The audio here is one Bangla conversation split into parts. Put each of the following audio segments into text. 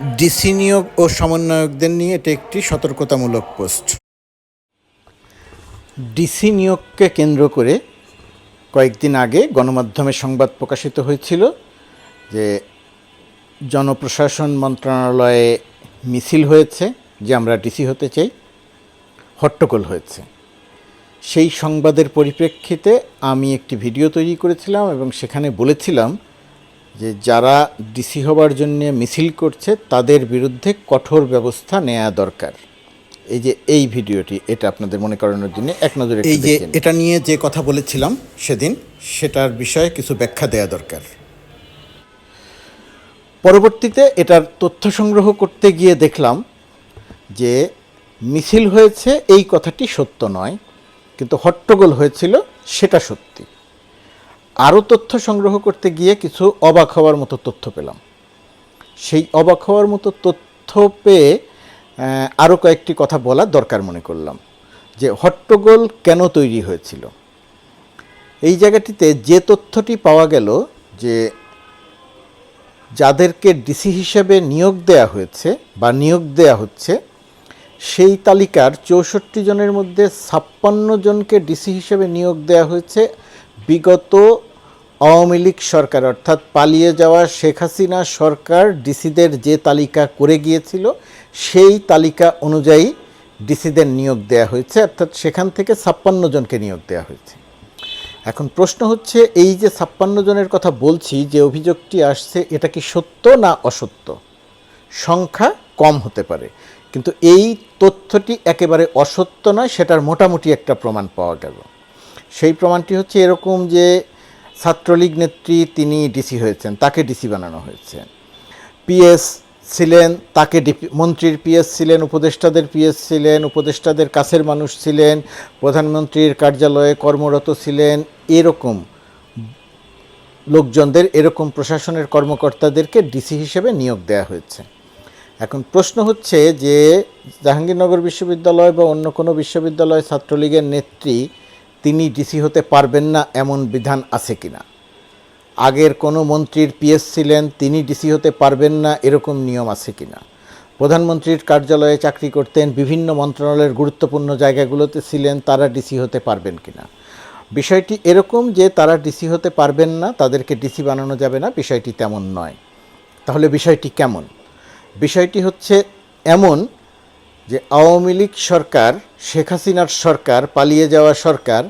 ডিসি নিয়োগ ও সমন্বয়কদের নিয়ে এটি একটি সতর্কতামূলক পোস্ট। ডিসি নিয়োগকে কেন্দ্র করে কয়েকদিন আগে গণমাধ্যমে সংবাদ প্রকাশিত হয়েছিল যে জনপ্রশাসন মন্ত্রণালয়ে মিছিল হয়েছে যে আমরা ডিসি হতে চাই, হট্টগোল হয়েছে। সেই সংবাদের পরিপ্রেক্ষিতে আমি একটি ভিডিও তৈরি করেছিলাম এবং সেখানে বলেছিলাম যে যারা ডিসি হবার জন্য মিছিল করছে তাদের বিরুদ্ধে কঠোর ব্যবস্থা নেওয়া দরকার। এই যে এই ভিডিওটি এটা আপনাদের মনে করানোর জন্য এক নজরে এই যে এটা নিয়ে যে কথা বলেছিলাম সেদিন সেটার বিষয়ে কিছু ব্যাখ্যা দেওয়া দরকার। পরবর্তীতে এটার তথ্য সংগ্রহ করতে গিয়ে দেখলাম যে মিছিল হয়েছে এই কথাটি সত্য নয় কিন্তু হট্টগোল হয়েছিল সেটা সত্যি। আরও তথ্য সংগ্রহ করতে গিয়ে কিছু অবাক হওয়ার মতো তথ্য পেলাম। সেই অবাক হওয়ার মতো তথ্য পেয়ে আরও কয়েকটি কথা বলা দরকার মনে করলাম। যে হট্টগোল কেন তৈরি হয়েছিল? এই জায়গাটিতে যে তথ্যটি পাওয়া গেল যে যাদেরকে ডিসি হিসেবে নিয়োগ দেয়া হয়েছে বা নিয়োগ দেয়া হচ্ছে, সেই তালিকার চৌষট্টি জনের মধ্যে ছাপ্পান্ন জনকে ডিসি হিসেবে নিয়োগ দেয়া হয়েছে। বিগত আওয়ামী লীগ সরকার, অর্থাৎ পালিয়ে যাওয়া শেখ হাসিনা সরকার ডিসিদের যে তালিকা করে গিয়েছিল, সেই তালিকা অনুযায়ী ডিসিদের নিয়োগ দেয়া হয়েছে, অর্থাৎ সেখান থেকে ছাপ্পান্ন জনকে নিয়োগ দেওয়া হয়েছে। এখন প্রশ্ন হচ্ছে, এই যে ছাপ্পান্ন জনের কথা বলছি, যে অভিযোগটি আসছে, এটা কি সত্য না অসত্য? সংখ্যা কম হতে পারে, কিন্তু এই তথ্যটি একেবারে অসত্য নয়, সেটার মোটামুটি একটা প্রমাণ পাওয়া গেল। সেই প্রমাণটি হচ্ছে এরকম যে ছাত্রলীগ নেত্রী তিনি ডিসি হয়েছেন, তাকে ডিসি বানানো হয়েছে। পিএস ছিলেন, তাকে মন্ত্রীর পিএস ছিলেন, উপদেষ্টাদের পিএস ছিলেন, উপদেষ্টাদের কাছের মানুষ ছিলেন, প্রধানমন্ত্রীর কার্যালয়ে কর্মরত ছিলেন, এরকম লোকজনদের, এরকম প্রশাসনের কর্মকর্তাদেরকে ডিসি হিসেবে নিয়োগ দেওয়া হয়েছে। এখন প্রশ্ন হচ্ছে যে, জাহাঙ্গীরনগর বিশ্ববিদ্যালয় বা অন্য কোনো বিশ্ববিদ্যালয় ছাত্রলীগের নেত্রী তিনি ডিসি হতে পারবেন না এমন বিধান আছে কিনা। আগের কোনো মন্ত্রীর পিএস ছিলেন, তিনি ডিসি হতে পারবেন না এরকম নিয়ম আছে কিনা। প্রধানমন্ত্রীর কার্যালয়ে চাকরি করতেন, বিভিন্ন মন্ত্রণালয়ের গুরুত্বপূর্ণ জায়গাগুলোতে ছিলেন, তারা ডিসি হতে পারবেন কিনা। বিষয়টি এরকম যে তারা ডিসি হতে পারবেন না, তাদেরকে ডিসি বানানো যাবে না, বিষয়টি তেমন নয়। তাহলে বিষয়টি কেমন? বিষয়টি হচ্ছে এমন যে আওয়ামী লীগ সরকার, শেখ হাসিনার সরকার, পালিয়ে যাওয়া সরকার,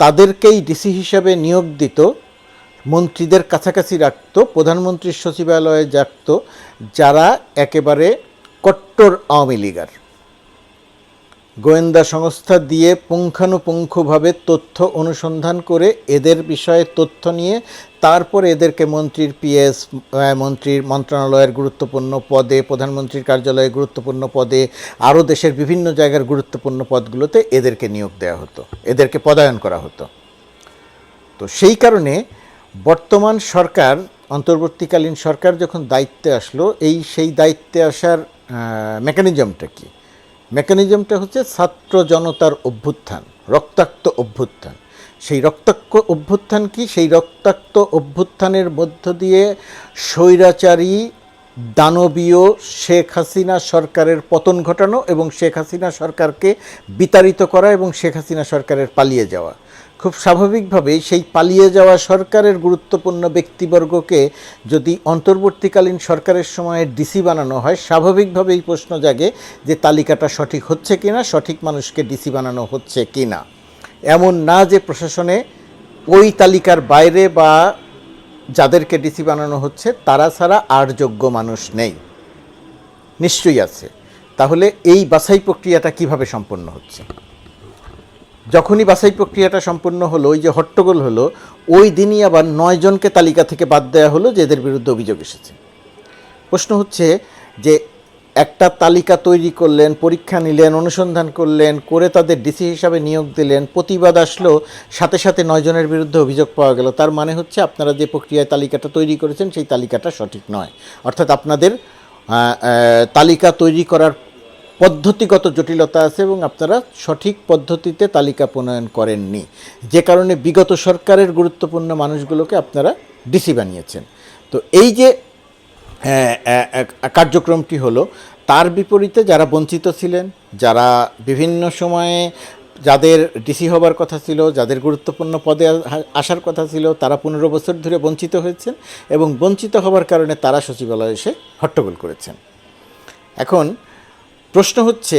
তাদেরকেই ডিসি হিসাবে নিয়োগ দিত, মন্ত্রীদের কাছাকাছি রাখত প্রধানমন্ত্রীর সচিবালয়ে রাখত যারা একেবারে কট্টর আওয়ামী লীগার। গোয়েন্দা সংস্থা দিয়ে পুঙ্খানুপুঙ্খভাবে তথ্য অনুসন্ধান করে এদের বিষয়ে তথ্য নিয়ে তারপর এদেরকে মন্ত্রীর পিএস মন্ত্রীর মন্ত্রণালয়ের গুরুত্বপূর্ণ পদে, প্রধানমন্ত্রীর কার্যালয়ে গুরুত্বপূর্ণ পদে, আরও দেশের বিভিন্ন জায়গার গুরুত্বপূর্ণ পদগুলোতে এদেরকে নিয়োগ দেওয়া হতো, এদেরকে পদায়ন করা হতো। তো সেই কারণে বর্তমান সরকার, অন্তর্বর্তীকালীন সরকার যখন দায়িত্বে আসলো, এই সেই দায়িত্বে আসার মেকানিজমটা কী? মেকানিজমটা হচ্ছে ছাত্র জনতার অভ্যুত্থান, রক্তাক্ত অভ্যুত্থান। সেই রক্তাক্ত অভ্যুত্থান কি? সেই রক্তাক্ত অভ্যুত্থানের মধ্য দিয়ে স্বৈরাচারী দানবীয় শেখ হাসিনা সরকারের পতন ঘটানো এবং শেখ হাসিনা সরকারকে বিতাড়িত করা এবং শেখ হাসিনা সরকারের পালিয়ে যাওয়া। খুব স্বাভাবিকভাবেই সেই পালিয়ে যাওয়া সরকারের গুরুত্বপূর্ণ ব্যক্তিবর্গকে যদি অন্তর্বর্তীকালীন সরকারের সময়ে ডিসি বানানো হয়, স্বাভাবিকভাবেই প্রশ্ন জাগে যে তালিকাটা সঠিক হচ্ছে কি না সঠিক মানুষকে ডিসি বানানো হচ্ছে কি না এমন না যে প্রশাসনে ওই তালিকার বাইরে বা যাদেরকে ডিসি বানানো হচ্ছে, তারা ছাড়া আর যোগ্য মানুষ নেই। নিশ্চয়ই আছে। তাহলে এই বাছাই প্রক্রিয়াটা কীভাবে সম্পন্ন হচ্ছে? যখনই বাছাই প্রক্রিয়াটা সম্পন্ন হলো, ওই যে হট্টগোল হলো, ওই দিনই আবার নয় জনকে তালিকা থেকে বাদ দেওয়া হলো যে এদের বিরুদ্ধে অভিযোগ এসেছে। প্রশ্ন হচ্ছে যে একটা তালিকা তৈরি করলেন, পরীক্ষা নিলেন, অনুসন্ধান করলেন, করে তাদের ডিসি হিসাবে নিয়োগ দিলেন, প্রতিবাদ আসলো, সাথে সাথে নয় জনের বিরুদ্ধে অভিযোগ পাওয়া গেল। তার মানে হচ্ছে আপনারা যে প্রক্রিয়ায় তালিকাটা তৈরি করেছেন, সেই তালিকাটা সঠিক নয়। অর্থাৎ আপনাদের তালিকা তৈরি করার পদ্ধতিগত জটিলতা আছে এবং আপনারা সঠিক পদ্ধতিতে তালিকা প্রণয়ন করেননি। যে কারণে বিগত সরকারের গুরুত্বপূর্ণ মানুষগুলোকে আপনারা ডিসি বানিয়েছেন। তো এই যে কার্যক্রমটি হলো, তার বিপরীতে যারা বঞ্চিত ছিলেন, যারা বিভিন্ন সময়ে যাদের ডিসি হবার কথা ছিল, যাদের গুরুত্বপূর্ণ পদে আসার কথা ছিল, তারা পনেরো বছর ধরে বঞ্চিত হয়েছেন এবং বঞ্চিত হবার কারণে তারা সচিবালয়ে এসে হট্টগোল করেছেন। এখন প্রশ্ন হচ্ছে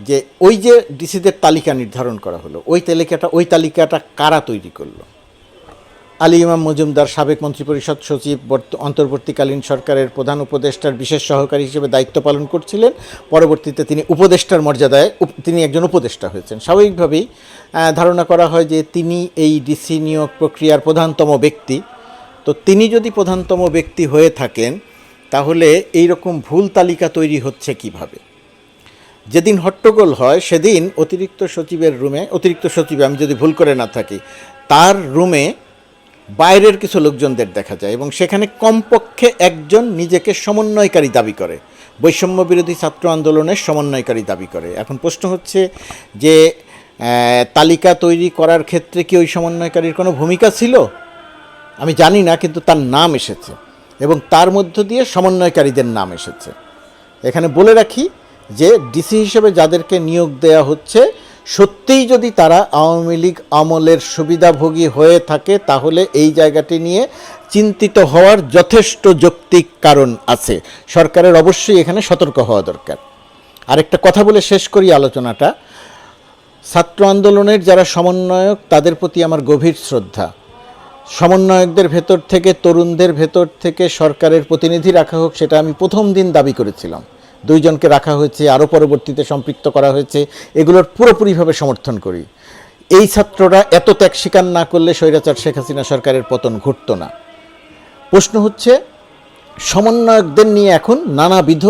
যে, ওই যে ডিসিদের তালিকা নির্ধারণ করা হলো, ওই তালিকাটা ওই তালিকাটা কারা তৈরি করল? আলী ইমাম মজুমদার সাবেক মন্ত্রিপরিষদ সচিব বর্ত- অন্তর্বর্তীকালীন সরকারের প্রধান উপদেষ্টার বিশেষ সহকারী হিসেবে দায়িত্ব পালন করছিলেন। পরবর্তীতে তিনি উপদেষ্টার মর্যাদায় তিনি একজন উপদেষ্টা হয়েছেন। স্বাভাবিকভাবেই ধারণা করা হয় যে তিনি এই ডিসি নিয়োগ প্রক্রিয়ার প্রধানতম ব্যক্তি। তো তিনি যদি প্রধানতম ব্যক্তি হয়ে থাকেন, তাহলে এই রকম ভুল তালিকা তৈরি হচ্ছে কীভাবে? যেদিন হট্টগোল হয়, সেদিন অতিরিক্ত সচিবের রুমে, অতিরিক্ত সচিব আমি যদি ভুল করে না থাকি, তার রুমে বাইরের কিছু লোকজনদের দেখা যায় এবং সেখানে কমপক্ষে একজন নিজেকে সমন্বয়কারী দাবি করে। বৈষম্য বিরোধী ছাত্র আন্দোলনের সমন্বয়কারী দাবি করে। এখন প্রশ্ন হচ্ছে যে তালিকা তৈরি করার ক্ষেত্রে কি ওই সমন্বয়কারীর কোনো ভূমিকা ছিল? আমি জানি না, কিন্তু তার নাম এসেছে এবং তার মধ্য দিয়ে সমন্বয়কারীদের নাম এসেছে। এখানে বলে রাখি যে, ডিসি হিসেবে যাদেরকে নিয়োগ দেয়া হচ্ছে সত্যিই যদি তারা আওয়ামী লীগ আমলের সুবিধাভোগী হয়ে থাকে, তাহলে এই জায়গাটি নিয়ে চিন্তিত হওয়ার যথেষ্ট যৌক্তিক কারণ আছে। সরকারের অবশ্যই এখানে সতর্ক হওয়া দরকার। আরেকটা কথা বলে শেষ করি আলোচনাটা। ছাত্র আন্দোলনের যারা সমন্বয়ক, তাদের প্রতি আমার গভীর শ্রদ্ধা। সমন্বয়কদের ভেতর থেকে, তরুণদের ভেতর থেকে সরকারের প্রতিনিধি রাখা হোক, সেটা আমি প্রথম দিন দাবি করেছিলাম। দুইজনকে রাখা হয়েছে, আরও পরবর্তীতে সম্পৃক্ত করা হয়েছে। এগুলোর পুরোপুরিভাবে সমর্থন করি। এই ছাত্ররা এত ত্যাগ স্বীকার না করলে স্বৈরাচার শেখ হাসিনা সরকারের পতন ঘটতো না। প্রশ্ন হচ্ছে, সমন্বয়কদের নিয়ে এখন নানাবিধ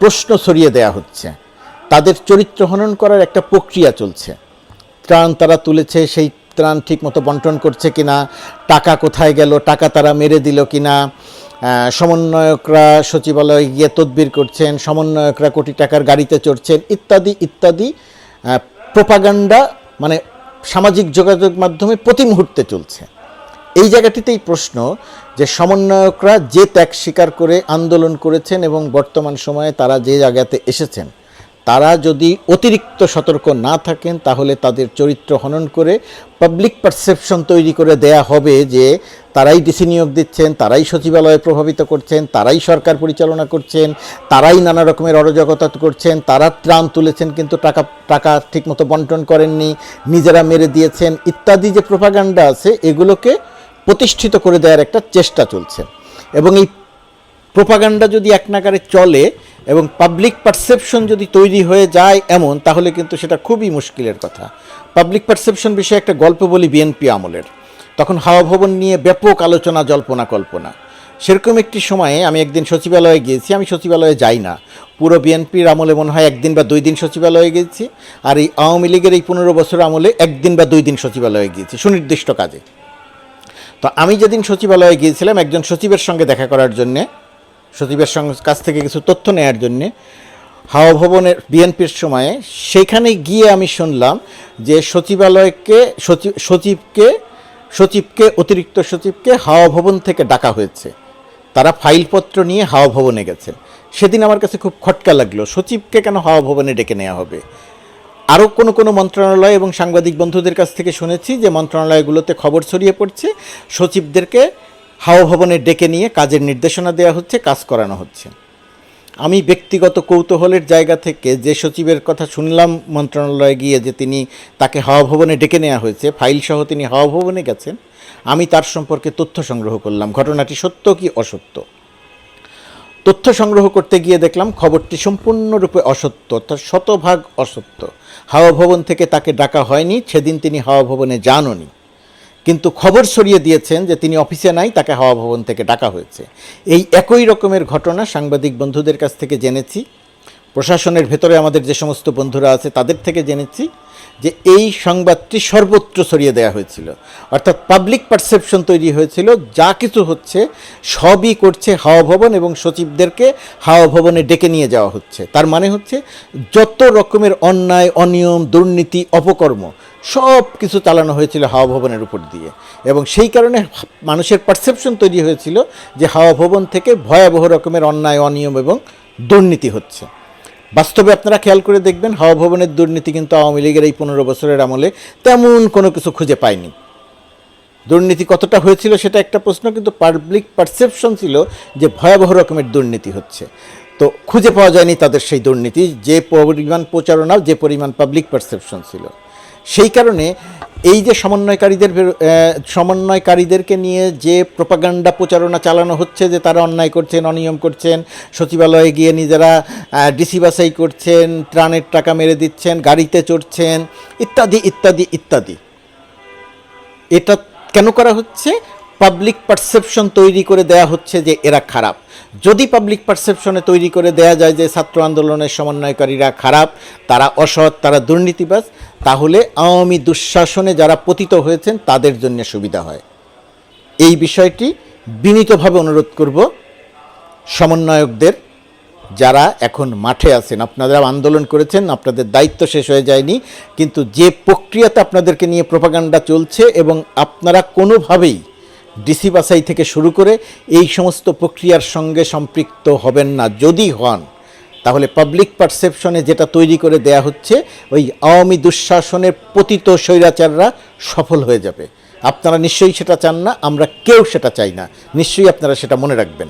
প্রশ্ন ছড়িয়ে দেয়া হচ্ছে। তাদের চরিত্র হনন করার একটা প্রক্রিয়া চলছে। ত্রাণ তারা তুলেছে, সেই ত্রাণ ঠিক মতো বন্টন করছে কিনা, টাকা কোথায় গেল, টাকা তারা মেরে দিল কিনা সমন্বয়করা সচিবালয়ে গিয়ে তদবির করছেন, সমন্বয়করা কোটি টাকার গাড়িতে চড়ছেন, ইত্যাদি ইত্যাদি প্রোপাগান্ডা মানে সামাজিক যোগাযোগ মাধ্যমে প্রতি মুহূর্তে চলছে। এই জায়গাটিতেই প্রশ্ন যে সমন্বয়করা যে ত্যাগ স্বীকার করে আন্দোলন করেছেন এবং বর্তমান সময়ে তারা যে জায়গাতে এসেছেন তারা যদি অতিরিক্ত সতর্ক না থাকেন, তাহলে তাদের চরিত্র হনন করে পাবলিক পারসেপশন তৈরি করে দেয়া হবে যে তারাই ডিসি নিয়োগ দিচ্ছেন, তারাই সচিবালয়ে প্রভাবিত করছেন, তারাই সরকার পরিচালনা করছেন, তারাই নানা রকমের অরাজকতা করছেন, তারা ত্রাণ তুলেছেন কিন্তু টাকা টাকা ঠিকমতো বন্টন করেননি, নিজেরা মেরে দিয়েছেন ইত্যাদি যে প্রোপাগান্ডা আছে, এগুলোকে প্রতিষ্ঠিত করে দেওয়ার একটা চেষ্টা চলছে। এবং এই প্রোপাগান্ডা যদি এক নাগারে চলে এবং পাবলিক পারসেপশন যদি তৈরি হয়ে যায় এমন, তাহলে কিন্তু সেটা খুবই মুশকিলের কথা। পাবলিক পারসেপশন বিষয়ে একটা গল্প বলি বিএনপি আমলের। তখন হাওয়া ভবন নিয়ে ব্যাপক আলোচনা, জল্পনা, কল্পনা। সেরকম একটি সময়ে আমি একদিন সচিবালয়ে গিয়েছি, আমি সচিবালয়ে যাই না। পুরো বিএনপির আমলে মনে হয় একদিন বা দুই দিন সচিবালয়ে গিয়েছি, আর এই আওয়ামী লীগের এই পনেরো বছর আমলে একদিন বা দুই দিন সচিবালয়ে গিয়েছি, সুনির্দিষ্ট কাজে। তো আমি যেদিন সচিবালয়ে গিয়েছিলাম, একজন সচিবের সঙ্গে দেখা করার জন্যে সচিবের কাছ থেকে কিছু তথ্য নেয়ার জন্যে হাওয়া ভবনের বিএনপির সময়ে সেখানে গিয়ে আমি শুনলাম যে সচিবালয়কে সচিব সচিবকে সচিবকে, অতিরিক্ত সচিবকে হাওয়া ভবন থেকে ডাকা হয়েছে। তারা ফাইলপত্র নিয়ে হাওয়া ভবনে গেছেন সেদিন আমার কাছে খুব খটকা লাগল, সচিবকে কেন হাওয়া ভবনে ডেকে নেওয়া হবে? আরও কোনো কোনো মন্ত্রণালয় এবং সাংবাদিক বন্ধুদের কাছ থেকে শুনেছি যে মন্ত্রণালয়গুলোতে খবর ছড়িয়ে পড়ছে, সচিবদেরকে হাওয়া ভবনে ডেকে নিয়ে কাজের নির্দেশনা দেওয়া হচ্ছে, কাজ করানো হচ্ছে। আমি ব্যক্তিগত কৌতূহলের জায়গা থেকে যে সচিবের কথা শুনলাম মন্ত্রণালয়ে গিয়ে যে তিনি তাকে হাওয়া ভবনে ডেকে নেওয়া হয়েছে ফাইল সহ তিনি হাওয়া ভবনে গেছেন, আমি তার সম্পর্কে তথ্য সংগ্রহ করলাম। ঘটনাটি সত্য কি অসত্য? তথ্য সংগ্রহ করতে গিয়ে দেখলাম খবরটি সম্পূর্ণরূপে অসত্য, অর্থাৎ শতভাগ অসত্য। হাওয়া ভবন থেকে তাকে ডাকা হয়নি, সেদিন তিনি হাওয়া ভবনে যাননি। কিন্তু খবর সরিয়ে দিয়েছেন যে তিনি অফিসে নাই, তাকে হাওয়া ভবন থেকে ডাকা হয়েছে। এই একই রকমের ঘটনা সাংবাদিক বন্ধুদের কাছ থেকে জেনেছি। প্রশাসনের ভেতরে আমাদের যে সমস্ত বন্ধুরা আছে, তাদের থেকে জেনেছি যে এই সংবাদটি সর্বত্র ছড়িয়ে দেওয়া হয়েছিল। অর্থাৎ পাবলিক পারসেপশন তৈরি হয়েছিল, যা কিছু হচ্ছে সবই করছে হাওয়া ভবন এবং সচিবদেরকে হাওয়া ভবনে ডেকে নিয়ে যাওয়া হচ্ছে। তার মানে হচ্ছে যত রকমের অন্যায়, অনিয়ম, দুর্নীতি, অপকর্ম সব কিছু চালানো হয়েছিল হাওয়া ভবনের উপর দিয়ে। এবং সেই কারণে মানুষের পারসেপশন তৈরি হয়েছিল যে হাওয়া ভবন থেকে ভয়াবহ রকমের অন্যায়, অনিয়ম এবং দুর্নীতি হচ্ছে। বাস্তবে আপনারা খেয়াল করে দেখবেন হাওয়া ভবনের দুর্নীতি কিন্তু আওয়ামী লীগের এই পনেরো বছরের আমলে তেমন কোনো কিছু খুঁজে পায়নি। দুর্নীতি কতটা হয়েছিল সেটা একটা প্রশ্ন, কিন্তু পাবলিক পারসেপশন ছিল যে ভয়াবহ রকমের দুর্নীতি হচ্ছে। তো খুঁজে পাওয়া যায়নি তাদের সেই দুর্নীতি, যে পরিমাণ প্রচারণা যে পরিমাণ পাবলিক পারসেপশন ছিল। সেই কারণে এই যে সমন্বয়কারীদের সমন্বয়কারীদেরকে নিয়ে যে প্রপাগান্ডা প্রচারণা চালানো হচ্ছে, যে তারা অন্যায় করছেন, অনিয়ম করছেন, সচিবালয়ে গিয়ে নিজেরা ডিসি বাসাই করছেন, ত্রাণের টাকা মেরে দিচ্ছেন, গাড়িতে চড়ছেন, ইত্যাদি ইত্যাদি ইত্যাদি। এটা কেন করা হচ্ছে? পাবলিক পারসেপশন তৈরি করে দেয়া হচ্ছে যে এরা খারাপ। যদি পাবলিক পারসেপশনে তৈরি করে দেয়া যায় যে ছাত্র আন্দোলনের সমন্বয়কারীরা খারাপ, তারা অসৎ, তারা দুর্নীতিবাজ, তাহলে আওয়ামী দুঃশাসনে যারা পতিত হয়েছেন, তাদের জন্য সুবিধা হয়। এই বিষয়টি বিনীতভাবে অনুরোধ করব সমন্বয়কদের, যারা এখন মাঠে আছেন। আপনারা আন্দোলন করেছেন, আপনাদের দায়িত্ব শেষ হয়ে যায়নি, কিন্তু যে প্রক্রিয়াতে আপনাদেরকে নিয়ে প্রপাগান্ডা চলছে এবং আপনারা কোনোভাবেই ডিসি বাসাই থেকে শুরু করে এই সমস্ত প্রক্রিয়ার সঙ্গে সম্পৃক্ত হবেন না। যদি হন, তাহলে পাবলিক পারসেপশনে যেটা তৈরি করে দেয়া হচ্ছে, ওই আওয়ামী দুঃশাসনের পতিত স্বৈরাচাররা সফল হয়ে যাবে। আপনারা নিশ্চয়ই সেটা চান না, আমরা কেউ সেটা চাই না। নিশ্চয়ই আপনারা সেটা মনে রাখবেন।